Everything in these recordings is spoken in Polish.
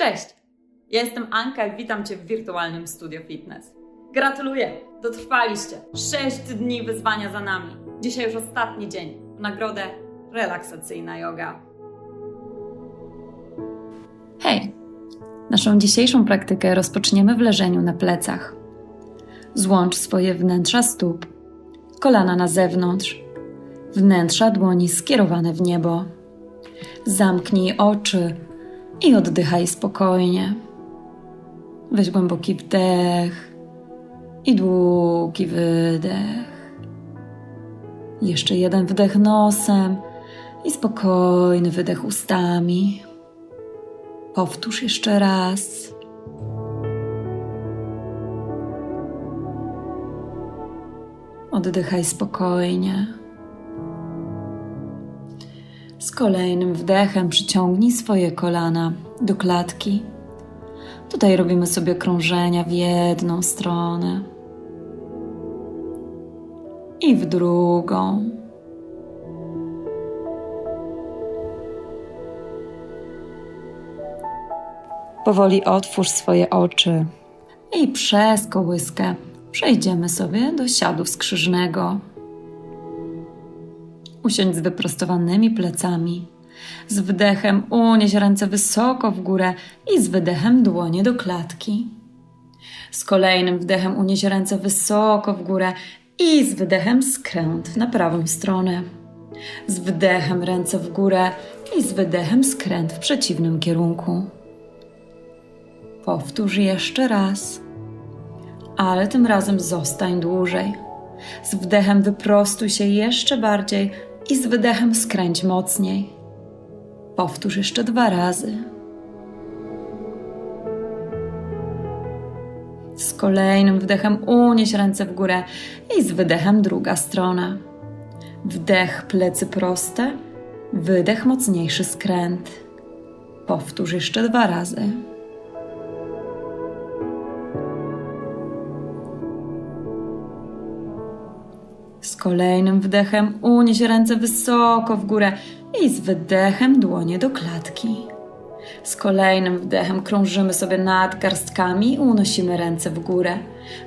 Cześć! Ja jestem Anka i witam Cię w wirtualnym Studio Fitness. Gratuluję! Dotrwaliście! 6 dni wyzwania za nami. Dzisiaj już ostatni dzień. W nagrodę relaksacyjna yoga. Hej! Naszą dzisiejszą praktykę rozpoczniemy w leżeniu na plecach. Złącz swoje wnętrza stóp, kolana na zewnątrz, wnętrza dłoni skierowane w niebo. Zamknij oczy i oddychaj spokojnie. Weź głęboki wdech i długi wydech. Jeszcze jeden wdech nosem i spokojny wydech ustami. Powtórz jeszcze raz. Oddychaj spokojnie. Z kolejnym wdechem przyciągnij swoje kolana do klatki. Tutaj robimy sobie krążenia w jedną stronę i w drugą. Powoli otwórz swoje oczy i przez kołyskę przejdziemy sobie do siadu skrzyżnego. Usiądź z wyprostowanymi plecami. Z wdechem unieś ręce wysoko w górę i z wydechem dłonie do klatki. Z kolejnym wdechem unieś ręce wysoko w górę i z wydechem skręt na prawą stronę. Z wdechem ręce w górę i z wydechem skręt w przeciwnym kierunku. Powtórz jeszcze raz, ale tym razem zostań dłużej. Z wdechem wyprostuj się jeszcze bardziej i z wydechem skręć mocniej. Powtórz jeszcze dwa razy. Z kolejnym wdechem unieś ręce w górę i z wydechem druga strona. Wdech plecy proste, wydech mocniejszy skręt. Powtórz jeszcze dwa razy. Z kolejnym wdechem unieś ręce wysoko w górę i z wydechem dłonie do klatki. Z kolejnym wdechem krążymy sobie nad garstkami i unosimy ręce w górę.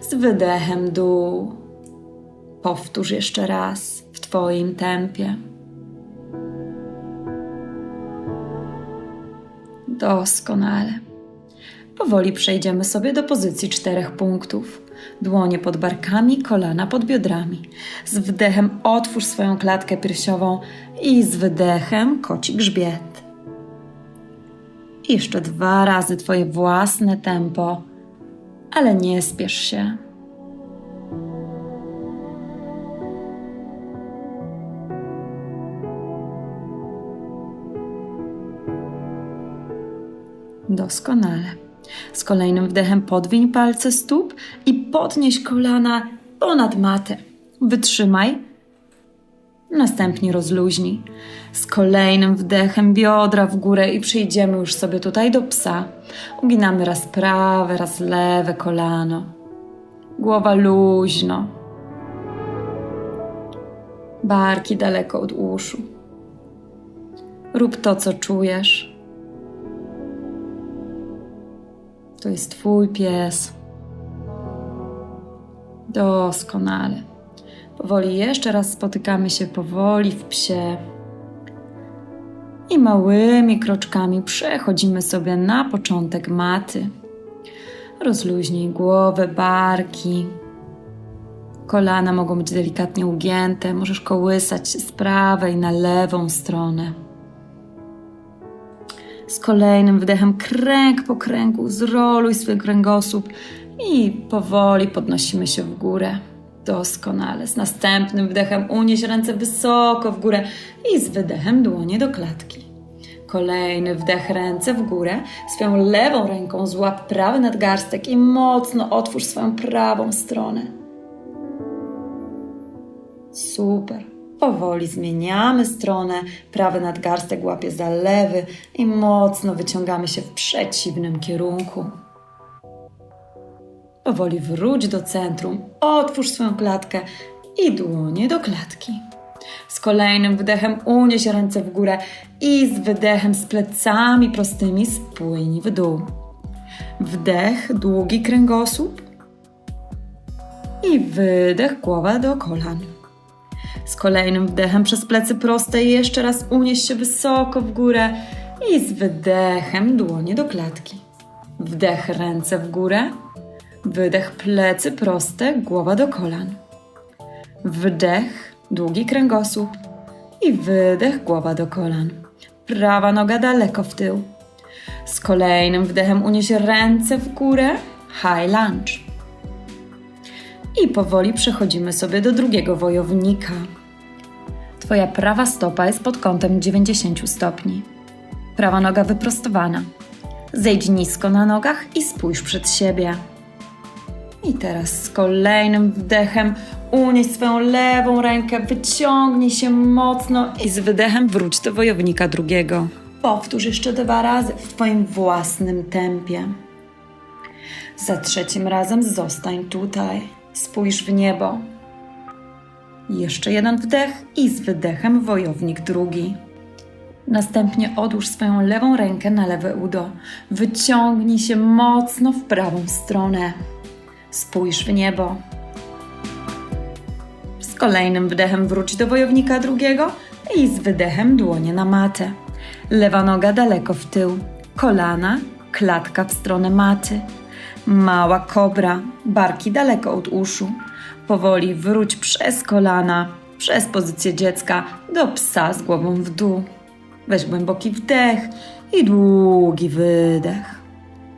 Z wydechem dół. Powtórz jeszcze raz w Twoim tempie. Doskonale. Powoli przejdziemy sobie do pozycji czterech punktów. Dłonie pod barkami, kolana pod biodrami. Z wdechem otwórz swoją klatkę piersiową i z wydechem koci grzbiet. I jeszcze dwa razy Twoje własne tempo, ale nie spiesz się. Doskonale. Z kolejnym wdechem podwiń palce stóp i podnieś kolana ponad matę. Wytrzymaj. Następnie rozluźnij. Z kolejnym wdechem biodra w górę i przejdziemy już sobie tutaj do psa. Uginamy raz prawe, raz lewe kolano. Głowa luźno. Barki daleko od uszu. Rób to, co czujesz. To jest Twój pies. Doskonale. Powoli jeszcze raz spotykamy się powoli w psie. I małymi kroczkami przechodzimy sobie na początek maty. Rozluźnij głowę, barki. Kolana mogą być delikatnie ugięte, możesz kołysać z prawej na lewą stronę. Z kolejnym wdechem kręg po kręgu zroluj swój kręgosłup i powoli podnosimy się w górę. Doskonale. Z następnym wdechem unieś ręce wysoko w górę i z wydechem dłonie do klatki. Kolejny wdech, ręce w górę. Swoją lewą ręką złap prawy nadgarstek i mocno otwórz swoją prawą stronę. Super. Powoli zmieniamy stronę, prawy nadgarstek łapie za lewy i mocno wyciągamy się w przeciwnym kierunku. Powoli wróć do centrum, otwórz swoją klatkę i dłonie do klatki. Z kolejnym wdechem unieś ręce w górę i z wydechem z plecami prostymi spłyń w dół. Wdech, długi kręgosłup i wydech, głowa do kolan. Z kolejnym wdechem przez plecy proste jeszcze raz unieś się wysoko w górę i z wydechem dłonie do klatki. Wdech ręce w górę, wydech plecy proste, głowa do kolan. Wdech, długi kręgosłup i wydech, głowa do kolan. Prawa noga daleko w tył. Z kolejnym wdechem unieś ręce w górę, high lunge. I powoli przechodzimy sobie do drugiego wojownika. Twoja prawa stopa jest pod kątem 90 stopni. Prawa noga wyprostowana. Zejdź nisko na nogach i spójrz przed siebie. I teraz z kolejnym wdechem unieś swoją lewą rękę, wyciągnij się mocno i z wydechem wróć do wojownika drugiego. Powtórz jeszcze dwa razy w Twoim własnym tempie. Za trzecim razem zostań tutaj. Spójrz w niebo. Jeszcze jeden wdech i z wydechem wojownik drugi. Następnie odłóż swoją lewą rękę na lewe udo. Wyciągnij się mocno w prawą stronę. Spójrz w niebo. Z kolejnym wdechem wróć do wojownika drugiego i z wydechem dłonie na matę. Lewa noga daleko w tył, kolana, klatka w stronę maty. Mała kobra, barki daleko od uszu. Powoli wróć przez kolana, przez pozycję dziecka do psa z głową w dół. Weź głęboki wdech i długi wydech.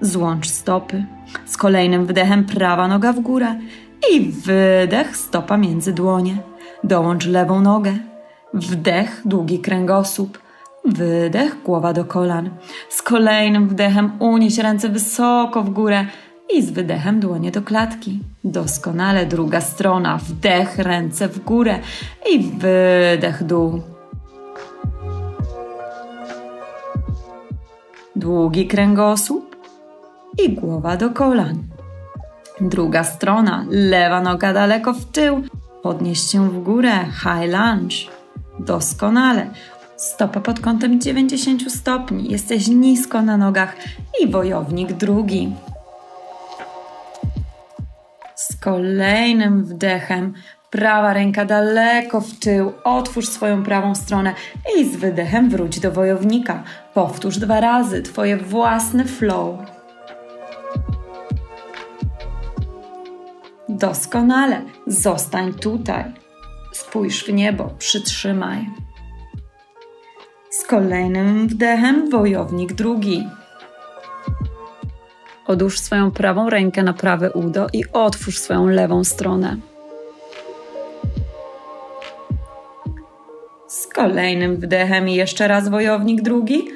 Złącz stopy. Z kolejnym wdechem prawa noga w górę i wydech stopa między dłonie. Dołącz lewą nogę. Wdech, długi kręgosłup. Wydech, głowa do kolan. Z kolejnym wdechem unieś ręce wysoko w górę i z wydechem dłonie do klatki. Doskonale druga strona. Wdech, ręce w górę i wydech dół. Długi kręgosłup i głowa do kolan. Druga strona, lewa noga daleko w tył, podnieś się w górę, high lunge. Doskonale. Stopa pod kątem 90 stopni, jesteś nisko na nogach i wojownik drugi. Kolejnym wdechem prawa ręka daleko w tył, otwórz swoją prawą stronę i z wydechem wróć do wojownika. Powtórz dwa razy twoje własne flow. Doskonale. Zostań tutaj. Spójrz w niebo, przytrzymaj. Z kolejnym wdechem wojownik drugi. Odłóż swoją prawą rękę na prawe udo i otwórz swoją lewą stronę. Z kolejnym wdechem jeszcze raz wojownik drugi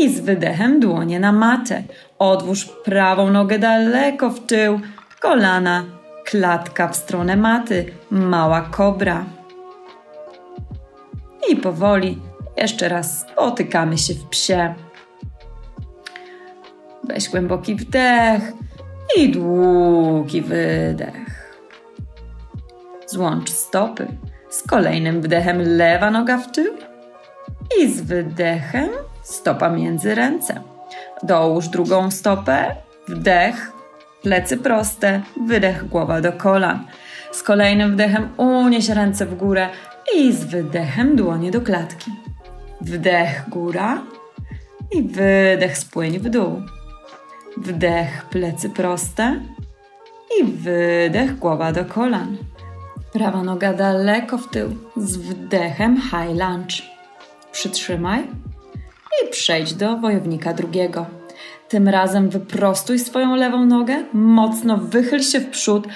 i z wydechem dłonie na matę. Odłóż prawą nogę daleko w tył, kolana, klatka w stronę maty, mała kobra. I powoli jeszcze raz spotykamy się w psie. Weź głęboki wdech i długi wydech. Złącz stopy. Z kolejnym wdechem lewa noga w tył i z wydechem stopa między ręce. Dołóż drugą stopę, wdech, plecy proste, wydech głowa do kolan. Z kolejnym wdechem unieś ręce w górę i z wydechem dłonie do klatki. Wdech góra i wydech spłyń w dół. Wdech plecy proste i wydech głowa do kolan. Prawa noga daleko w tył z wdechem high lunge. Przytrzymaj i przejdź do wojownika drugiego. Tym razem wyprostuj swoją lewą nogę, mocno wychyl się w przód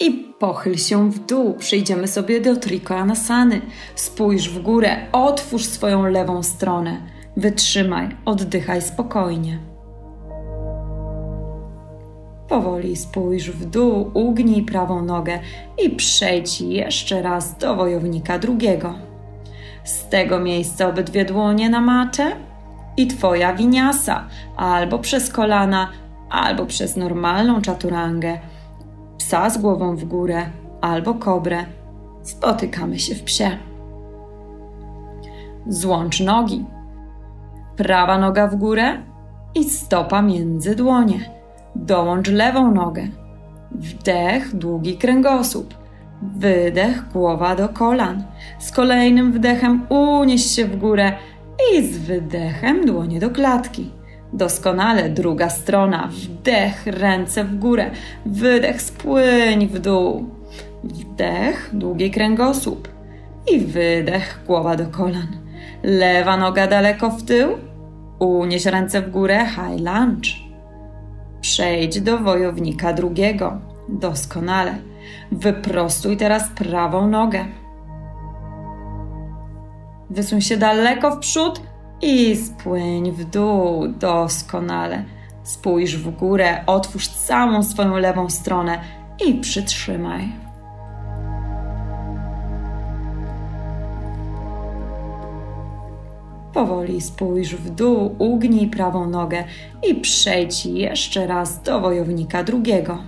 i pochyl się w dół. Przejdziemy sobie do Trikonasany. Spójrz w górę, otwórz swoją lewą stronę. Wytrzymaj, oddychaj spokojnie. Powoli spójrz w dół, ugnij prawą nogę i przejdź jeszcze raz do wojownika drugiego. Z tego miejsca obydwie dłonie na matę i twoja winiasa, albo przez kolana, albo przez normalną czaturangę. Psa z głową w górę, albo kobrę. Spotykamy się w psie. Złącz nogi. Prawa noga w górę i stopa między dłonie. Dołącz lewą nogę. Wdech, długi kręgosłup. Wydech, głowa do kolan. Z kolejnym wdechem unieś się w górę i z wydechem dłonie do klatki. Doskonale, druga strona. Wdech, ręce w górę. Wydech, spłyń w dół. Wdech, długi kręgosłup. I wydech, głowa do kolan. Lewa noga daleko w tył. Unieś ręce w górę, high lunge. Przejdź do wojownika drugiego. Doskonale. Wyprostuj teraz prawą nogę. Wysuń się daleko w przód i spłyń w dół. Doskonale. Spójrz w górę, otwórz całą swoją lewą stronę i przytrzymaj. Powoli spójrz w dół, ugnij prawą nogę i przejdź jeszcze raz do wojownika drugiego.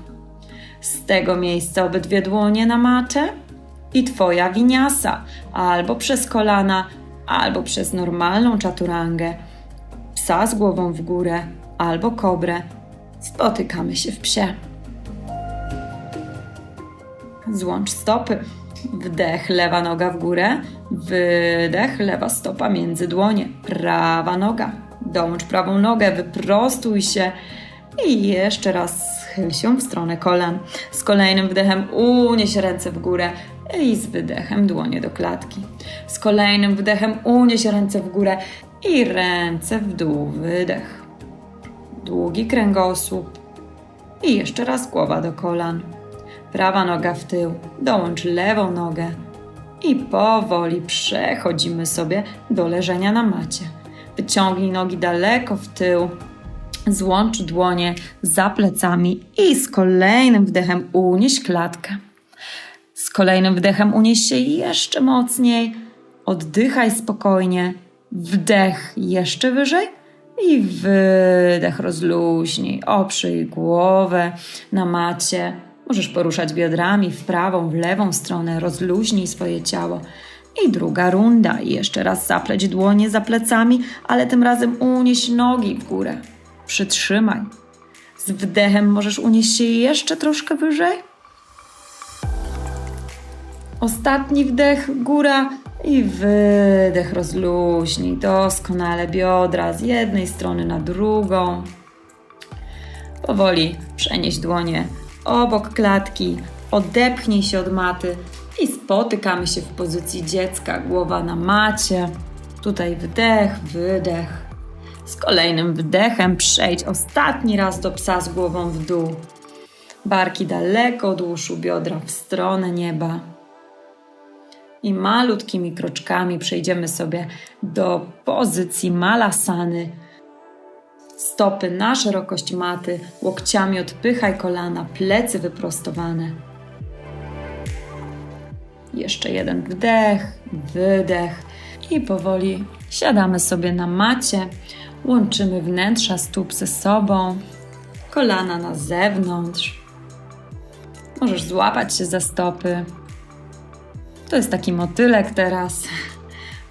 Z tego miejsca obydwie dłonie na matę i twoja winiasa, albo przez kolana, albo przez normalną czaturangę. Psa z głową w górę, albo kobrę. Spotykamy się w psie. Złącz stopy. Wdech, lewa noga w górę. Wydech, lewa stopa między dłonie. Prawa noga. Dołącz prawą nogę, wyprostuj się i jeszcze raz schyl się w stronę kolan. Z kolejnym wdechem unieś ręce w górę i z wydechem dłonie do klatki. Z kolejnym wdechem unieś ręce w górę i ręce w dół. Wydech. Długi kręgosłup i jeszcze raz głowa do kolan. Prawa noga w tył, dołącz lewą nogę i powoli przechodzimy sobie do leżenia na macie. Wyciągnij nogi daleko w tył, złącz dłonie za plecami i z kolejnym wdechem unieś klatkę. Z kolejnym wdechem unieś się jeszcze mocniej, oddychaj spokojnie, wdech jeszcze wyżej i wydech rozluźnij, oprzyj głowę na macie. Możesz poruszać biodrami w prawą, w lewą stronę, rozluźnij swoje ciało. I druga runda. I jeszcze raz zapleć dłonie za plecami, ale tym razem unieś nogi w górę. Przytrzymaj. Z wdechem możesz unieść się jeszcze troszkę wyżej. Ostatni wdech, góra i wydech rozluźnij. Doskonale biodra z jednej strony na drugą. Powoli przenieś dłonie obok klatki, odepchnij się od maty i spotykamy się w pozycji dziecka, głowa na macie. Tutaj wdech, wydech. Z kolejnym wdechem przejdź ostatni raz do psa z głową w dół. Barki daleko od uszu, biodra w stronę nieba. I malutkimi kroczkami przejdziemy sobie do pozycji malasany Stopy na szerokość maty, łokciami odpychaj kolana, plecy wyprostowane. Jeszcze jeden wdech, wydech i powoli siadamy sobie na macie. Łączymy wnętrza stóp ze sobą, kolana na zewnątrz. Możesz złapać się za stopy. To jest taki motylek teraz.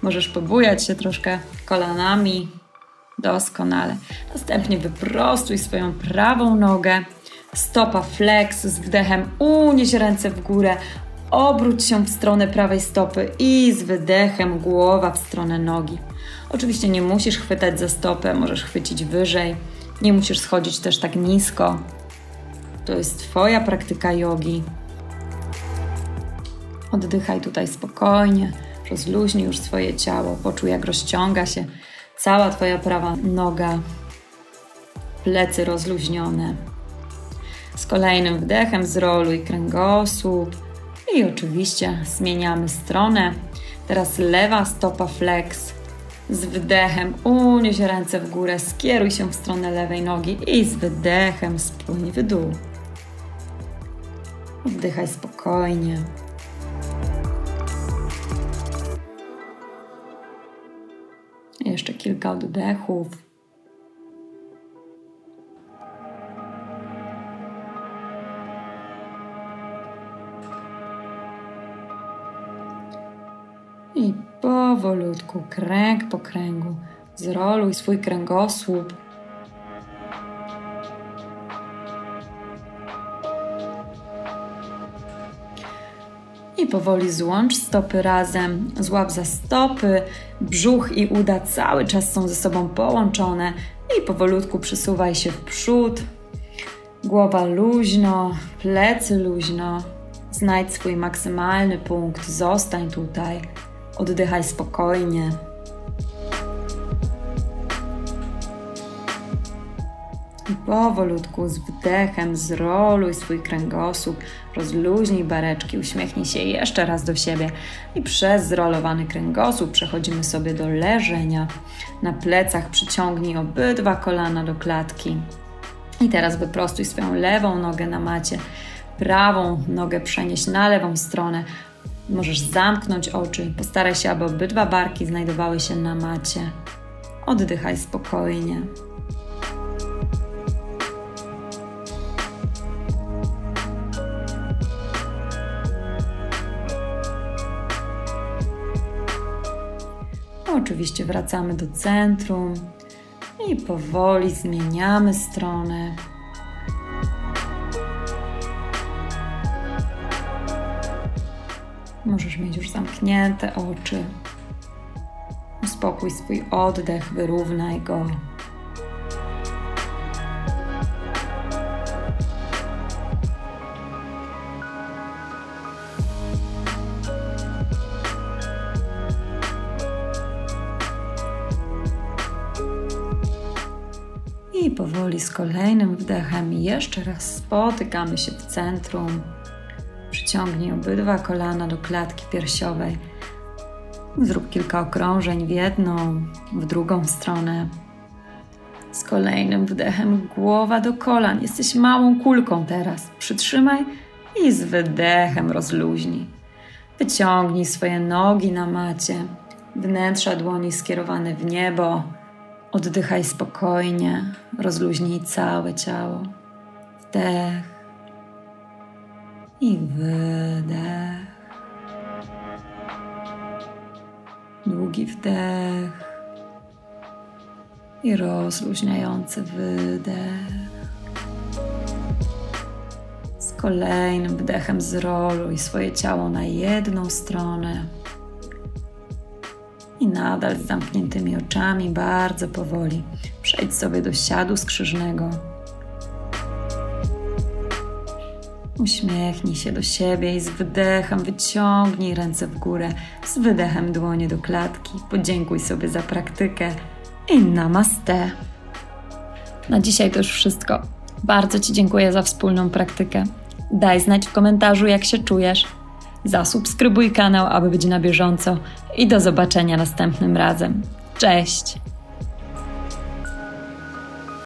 Możesz pobujać się troszkę kolanami, Doskonale. Następnie wyprostuj swoją prawą nogę. Stopa flex z wdechem. Unieś ręce w górę. Obróć się w stronę prawej stopy i z wydechem głowa w stronę nogi. Oczywiście nie musisz chwytać za stopę, możesz chwycić wyżej. Nie musisz schodzić też tak nisko. To jest Twoja praktyka jogi. Oddychaj tutaj spokojnie, rozluźnij już swoje ciało, poczuj jak rozciąga się Cała Twoja prawa noga, plecy rozluźnione. Z kolejnym wdechem zroluj kręgosłup i oczywiście zmieniamy stronę. Teraz lewa stopa flex. Z wdechem unieś ręce w górę, skieruj się w stronę lewej nogi i z wydechem spłyń w dół. Oddychaj spokojnie. Jeszcze kilka oddechów. I powolutku, kręg po kręgu, zroluj swój kręgosłup. Powoli złącz stopy razem, złap za stopy, brzuch i uda cały czas są ze sobą połączone i powolutku przesuwaj się w przód. Głowa luźno, plecy luźno. Znajdź swój maksymalny punkt, zostań tutaj, oddychaj spokojnie. I powolutku z wdechem zroluj swój kręgosłup, rozluźnij bareczki, uśmiechnij się jeszcze raz do siebie i przez zrolowany kręgosłup przechodzimy sobie do leżenia. Na plecach przyciągnij obydwa kolana do klatki. I teraz wyprostuj swoją lewą nogę na macie, prawą nogę przenieść na lewą stronę. Możesz zamknąć oczy, postaraj się, aby obydwa barki znajdowały się na macie. Oddychaj spokojnie. Oczywiście wracamy do centrum i powoli zmieniamy stronę. Możesz mieć już zamknięte oczy. Uspokój swój oddech, wyrównaj go. Powoli z kolejnym wdechem jeszcze raz spotykamy się w centrum. Przyciągnij obydwa kolana do klatki piersiowej. Zrób kilka okrążeń w jedną, w drugą stronę. Z kolejnym wdechem głowa do kolan. Jesteś małą kulką teraz. Przytrzymaj i z wydechem rozluźnij. Wyciągnij swoje nogi na macie. Wnętrza dłoni skierowane w niebo. Oddychaj spokojnie, rozluźnij całe ciało. Wdech i wydech. Długi wdech i rozluźniający wydech. Z kolejnym wdechem zroluj swoje ciało na jedną stronę. I nadal z zamkniętymi oczami, bardzo powoli, przejdź sobie do siadu skrzyżnego. Uśmiechnij się do siebie i z wydechem wyciągnij ręce w górę, z wydechem dłonie do klatki. Podziękuj sobie za praktykę i namaste. Na dzisiaj to już wszystko. Bardzo Ci dziękuję za wspólną praktykę. Daj znać w komentarzu, jak się czujesz. Zasubskrybuj kanał, aby być na bieżąco i do zobaczenia następnym razem. Cześć!